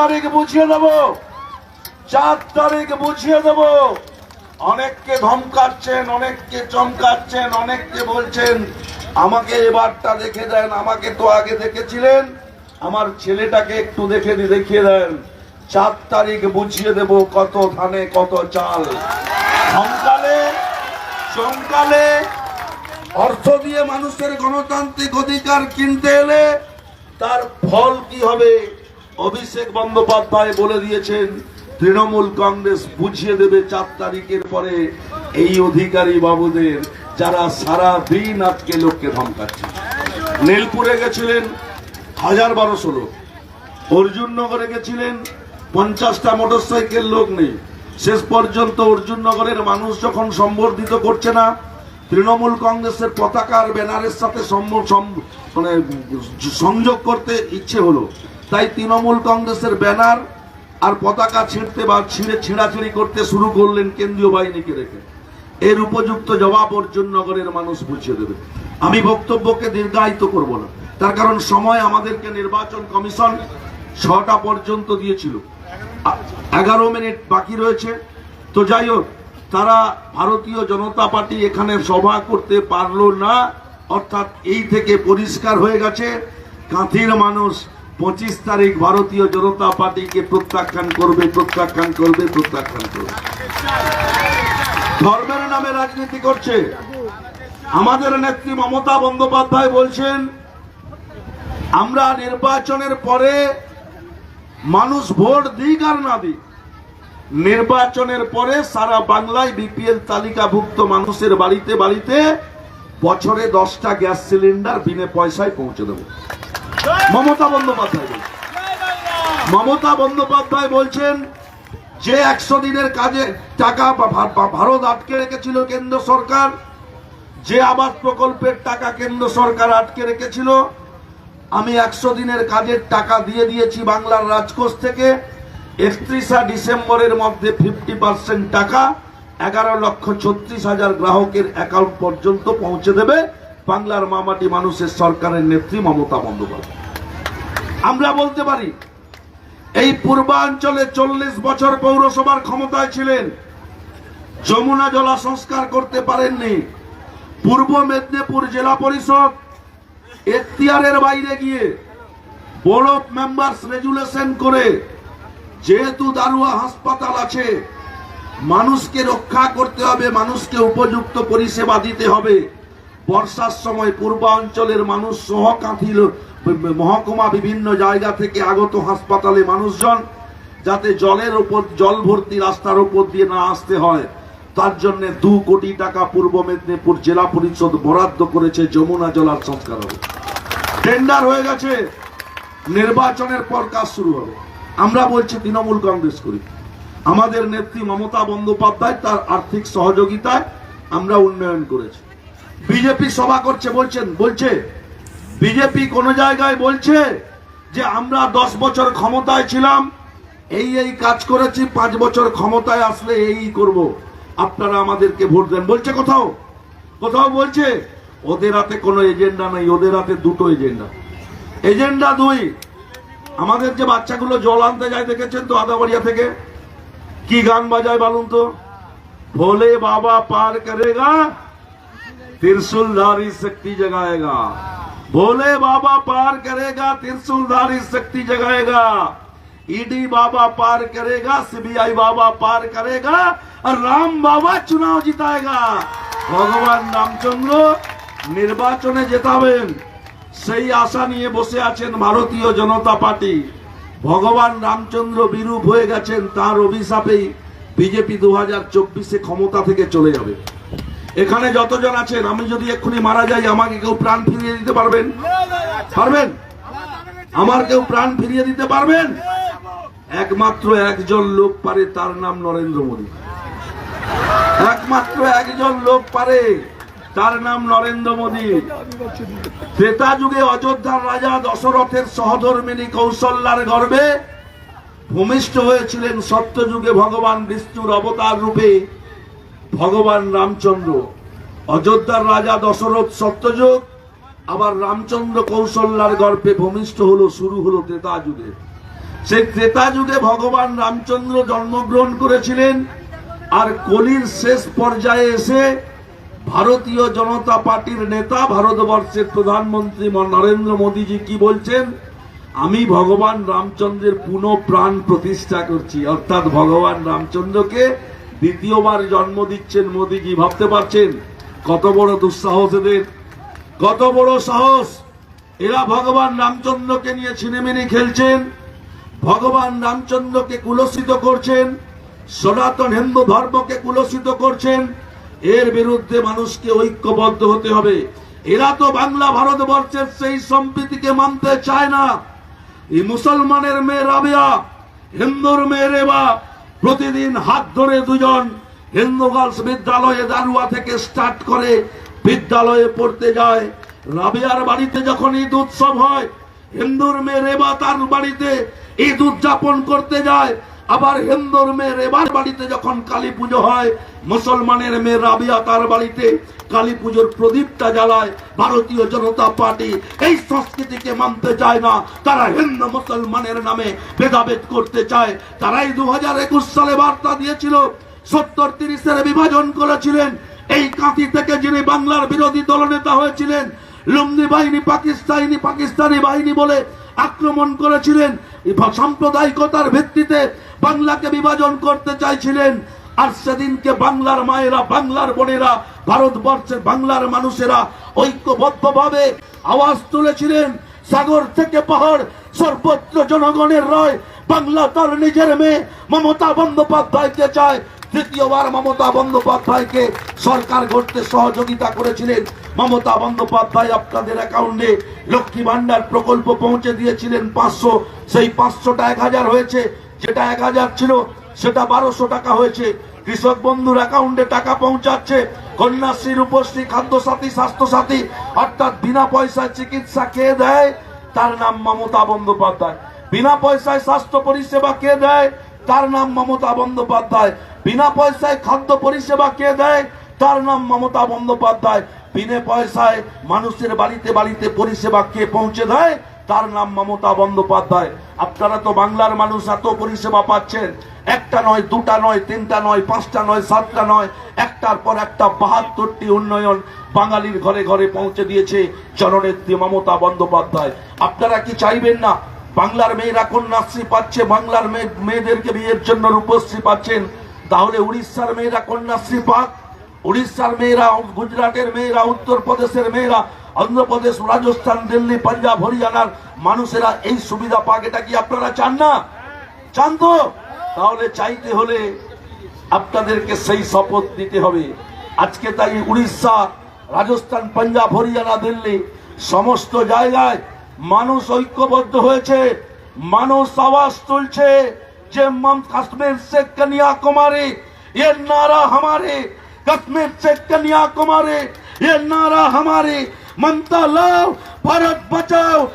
তারিখ বুঝিয়ে দেব। চার তারিখ বুঝিয়ে দেব। অনেককে ধমকাচ্ছেন, অনেককে চমকাচ্ছেন, অনেককে বলছেন, আমাকে এবারটা দেখে দেন, আমাকে তো আগে দেখেছিলেন। আমার ছেলেটাকে একটু দেখে দেখিয়ে দেন। চার তারিখ বুঝিয়ে দেব কত ধানে, কত চাল। ধমকালে চমকালে অর্থ দিয়ে মানুষের গণতান্ত্রিক অধিকার কিনতে এলে তার ফল কি হবে? অভিষেক বন্দ্যোপাধ্যায় বলে দিয়েছেন, তৃণমূল কংগ্রেস বুঝিয়ে দেবে চার তারিখের পরে এই অধিকারী বাবুদের যারা সারা দিন আজকে লোককে ধমকাচ্ছে। নীলপুরে গেছিলেন হাজার বারোশো লোক। অর্জুননগরে গেছিলেন পঞ্চাশটা মোটরসাইকেল লোক নেই। শেষ পর্যন্ত অর্জুননগরের মানুষ যখন সম্বর্ধিত করছে না, তৃণমূল কংগ্রেসের পতাকার ব্যানারের সাথে মানে সংযোগ করতে ইচ্ছে হলো। তাই তৃণমূল কংগ্রেসের ব্যানার আর পতাকা ছিঁড়তে বা ছিঁড়ে ছিঁড়াছিঁড়ি করতে শুরু করলেন কেন্দ্রীয় বাহিনীকে রেখে। এর উপযুক্ত জবাব অর্জুন নগরের মানুষ বুঝিয়ে দেবে। আমি বক্তব্যকে দীর্ঘায়িত করব না। তার কারণ সময় আমাদেরকে নির্বাচন কমিশন ছটা পর্যন্ত দিয়েছিল। এগারো মিনিট বাকি রয়েছে। তো যাই হোক, তারা ভারতীয় জনতা পার্টি এখানে সভা করতে পারল না। অর্থাৎ এই থেকে পরিষ্কার হয়ে গেছে, কাঁথির মানুষ পঁচিশ তারিখ ভারতীয় জনতা পার্টিকে প্রত্যাখ্যান করবে প্রত্যাখ্যান করবে প্রত্যাখ্যান করবে। ধর্মের নামে রাজনীতি করছে। আমাদের নেত্রী মমতা বন্দ্যোপাধ্যায় বলছেন, আমরা নির্বাচনের পরে মানুষ ভোট দিক আর না দিক, নির্বাচনের পরে সারা বাংলায় বিপিএল তালিকাভুক্ত মানুষের বাড়িতে বাড়িতে বছরে দশটা গ্যাস সিলিন্ডার বিনে পয়সায় পৌঁছে দেব। মমতা বন্দ্যোপাধ্যায় মমতা বন্দ্যোপাধ্যায় বলছেন যে একশো দিনের কাজে টাকা ভারত আটকে রেখেছিল কেন্দ্র সরকার, যে আবাস প্রকল্পের টাকা কেন্দ্র সরকার আটকে রেখেছিল, আমি একশো দিনের কাজের টাকা দিয়ে দিয়েছি বাংলার রাজকোষ থেকে, একত্রিশা ডিসেম্বরের মধ্যে ফিফটি পার্সেন্ট টাকা, এগারো লক্ষ ছত্রিশ হাজার গ্রাহকের অ্যাকাউন্ট পর্যন্ত পৌঁছে দেবে। বাংলার মামাটি মানুষের সরকারের নেত্রী মমতা বন্দ্যোপাধ্যায়। আমরা বলতে পারি, এই পূর্বাঞ্চলে চল্লিশ বছর পৌরসভার ক্ষমতায় ছিলেন। যমুনা জলা সংস্কার করতে পারেননি। পূর্ব মেদিনীপুর জেলা পরিষদ এখতিয়ারের বাইরে গিয়ে বড় মেম্বার্স রেজুলেশন করে যেহেতু দারুয়া হাসপাতাল আছে, মানুষকে রক্ষা করতে হবে, মানুষকে উপযুক্ত পরিষেবা দিতে হবে। বর্ষার সময় পূর্বাঞ্চলের মানুষ সহ কাঁথিল মহকুমা বিভিন্ন জায়গা থেকে আগত হাসপাতালে মানুষজন যাতে জলের উপর, জল ভর্তি রাস্তার উপর দিয়ে না আসতে হয়। তার জন্য দু কোটি টাকা পূর্ব মেদিনীপুর জেলা পরিষদ বরাদ্দ করেছে যমুনা জলার সংস্কার হবে টেন্ডার হয়ে গেছে। নির্বাচনের পর কাজ শুরু হবে। আমরা বলছি তৃণমূল কংগ্রেস করি। আমাদের নেত্রী মমতা বন্দ্যোপাধ্যায় তার আর্থিক সহযোগিতায় আমরা উন্নয়ন করেছি। বিজেপি সভা করছে, বলছেন, বলছে, বিজেপি কোন জায়গায় বলছে যে আমরা দশ বছর ক্ষমতায় ছিলাম, এই এই কাজ করেছি, পাঁচ বছর ক্ষমতায় আসলে এই করব। আপনারা আমাদেরকে ভোট দেন। বলছে কোথাও কোথাও বলছে, ওদের হাতে কোনো এজেন্ডা নেই, ওদের হাতে দুটো এজেন্ডা। এজেন্ডা দুই, আমাদের যে বাচ্চাগুলো জল আনতে যায়, দেখেছেন তো আদাবাড়িয়া থেকে? কি গান বাজায় বলুন তো? ভোলে বাবা পার করেগা त्रिशूलधारी शक्ति जगाएगा भोले बाबा पार करेगा त्रिशूलधारी शक्ति जगाएगा ईडी बाबा पार करेगा सीबीआई बाबा पार करेगा और राम बाबा चुनाव जिताएगा ভগবান রামচন্দ্র নির্বাচনে জেতাবেন সেই আশা নিয়ে বসে আছেন ভারতীয় জনতা পার্টি ভগবান রামচন্দ্র বিরূপ হয়ে গেছেন তার অভিশাপেই বিজেপি দু হাজার চব্বিশে ক্ষমতা থেকে চলে যাবে এখানে যতজন আছেন, আমি যদি এক্ষুনি মারা যাই, আমাকে কেউ প্রাণ ফিরিয়ে দিতে পারবেন? পারবেন? আমার কেউ প্রাণ ফিরিয়ে দিতে পারবেন? একমাত্র একজন লোক পারে, তার নাম নরেন্দ্র মোদী। একমাত্র একজন লোক পারে, তার নাম নরেন্দ্র মোদী। ত্রেতা যুগে অযোধ্যার রাজা দশরথের সহধর্মিনী কৌশল্যার গর্বে ভূমিষ্ঠ হয়েছিলেন সত্যযুগে ভগবান বিষ্ণুর অবতার রূপে। ভগবান রামচন্দ্র। অযোধ্যার রাজা দশরথ সত্যযুগ আবার রামচন্দ্র কৌশল্যার গর্ভে ভূমিষ্ঠ হলো, শুরু হলো ত্রেতা যুগে। সেই ত্রেতা যুগে ভগবান রামচন্দ্র জন্মগ্রহণ করেছিলেন, আর কলির শেষ পর্যায়ে এসে ভারতীয় জনতা পার্টির নেতা ভারতবর্ষের প্রধানমন্ত্রী নরেন্দ্র মোদীজি কি বলছেন? আমি ভগবান রামচন্দ্রের পুনঃ প্রাণ প্রতিষ্ঠা করছি, অর্থাৎ ভগবান রামচন্দ্রকে দ্বিতীয়বার জন্ম দিচ্ছেন মোদীজি, ভাবতে পারছেন? কত বড় দুঃসাহস এদের। কত বড় সাহস। এরা ভগবান রামচন্দ্রকে নিয়ে ছিনেমিনি খেলছেন। ভগবান রামচন্দ্রকে কুলসিত করছেন। সনাতন হিন্দু ধর্মকে কুলসিত করছেন। এর বিরুদ্ধে মানুষকে ঐক্যবদ্ধ হতে হবে। এরা তো বাংলা ভারতবর্ষের সেই সম্প্রীতিকে মানতে চায় না। এই মুসলমানের মেয়ে রাবিয়া, হিন্দুর মেয়ে রেবা প্রতিদিন হাত ধরে দুজন হিন্দু গার্লস বিদ্যালয়ে দারুয়া থেকে স্টার্ট করে বিদ্যালয়ে পড়তে যায়। রাবিয়ার বাড়িতে যখন ঈদ উৎসব হয়, হিন্দুর মেয়ে রেবা তার বাড়িতে ঈদ উদযাপন করতে যায়। আবার হিন্দুর মেয়ে রেবার বাড়িতে যখন কালী পুজো হয়, মুসলমানের মেয়ে রাবিয়া তার বাড়িতে কালী পুজোর প্রদীপটা জ্বালায়, ভারতীয় জনতা পার্টি এই সংস্কৃতিকে মানতে চায় না। তারা হিন্দু মুসলমানের নামে ভেদাভেদ করতে চায়। তারাই দু হাজার একুশ সালে বার্তা দিয়েছিল, সত্তর তিরিশের বিভাজন করেছিলেন। এই কাঁথি থেকে যিনি বাংলার বিরোধী দলনেতা হয়েছিলেন লুমনি বাহিনী পাকিস্তানি পাকিস্তানি বাহিনী বলে আক্রমণ করেছিলেন। সাম্প্রদায়িকতার ভিত্তিতে বাংলাকে বিভাজন করতে চাইছিলেন। আর সেদিনকে বাংলার মায়েরা, বাংলার বোনেরা, ভারতবর্ষের বাংলার মানুষেরা ঐক্যবদ্ধভাবে আওয়াজ তুলেছিলেন। সাগর থেকে পাহাড়, সর্বত্র জনগণের রয়, বাংলা তার নিজের মেয়ে মমতা বন্দ্যোপাধ্যায়কে চায়। তৃতীয়বার মমতা বন্দ্যোপাধ্যায়কে সরকার গড়তে সহযোগিতা করেছিলেন। মমতা বন্দ্যোপাধ্যায় আপনাদের অ্যাকাউন্টে লক্ষ্মী ভান্ডার প্রকল্প পৌঁছে দিয়েছিলেন পাঁচশো। সেই পাঁচশোটা এক হাজার হয়েছে। যেটা এক হাজার ছিল, সেটা বারোশো টাকা হয়েছে। কৃষক বন্ধুর অ্যাকাউন্টে টাকা পৌঁছাচ্ছে। কন্যাশ্রী, রূপশ্রী খাদ্য সাথী স্বাস্থ্য সাথী অর্থাৎ বিনা পয়সায় চিকিৎসা কে দেয়? তার নাম মমতা বন্দ্যোপাধ্যায়। বিনা পয়সায় স্বাস্থ্য পরিষেবা কে দেয়? তার নাম মমতা বন্দ্যোপাধ্যায়। বিনা পয়সায় খাদ্য পরিষেবা কে দেয়? তার নাম মমতা বন্দ্যোপাধ্যায়। বিনা পয়সায় মানুষের বাড়িতে বাড়িতে পরিষেবা কে পৌঁছে দেয়? তার নাম মমতা বন্দ্যোপাধ্যায়। আপনারা তো বাংলার মানুষ, এত পরিষেবা পাচ্ছেন। একটা নয়, দুটা নয়, তিনটা নয়, পাঁচটা নয়, সাতটা নয়, একটার পর একটা বাহাত্তরটি উন্নয়ন বাঙালির ঘরে ঘরে পৌঁছে দিয়েছে জননেত্রী মমতা বন্দ্যোপাধ্যায়। আপনারা কি চাইবেন না? বাংলার মেয়েরা কন্যাশ্রী পাচ্ছে, বাংলার মেয়ে- মেয়েদেরকে বিয়ের জন্য রূপশ্রী পাচ্ছেন। তাহলে উড়িষ্যার মেয়েরা কন্যাশ্রী পাক উড়িষ্যার মেয়েরা গুজরাটের মেয়েরা, উত্তরপ্রদেশের মেয়েরা, অন্ধ্রপ্রদেশ, রাজস্থান, দিল্লি, পাঞ্জাব, হরিয়ানার মানুষেরা এই সুবিধা পাক, এটা কি আপনারা চান না? চান তো? তাহলে চাইতে হলে আপনাদেরকে সেই শপথ নিতে হবে। আজকে তাই উড়িষ্যা, রাজস্থান, পাঞ্জাব, হরিয়ানা, দিল্লি সমস্ত জায়গায় মানুষ ঐক্যবদ্ধ হয়েছে, মানুষ আওয়াজ তুলছে। जयम कश्मीर से कन्याकुमारी, ये नारा हमारे। कश्मीर से कन्याकुमारी, ये नारा हमारी। ममता लाओ भारत बचाओ।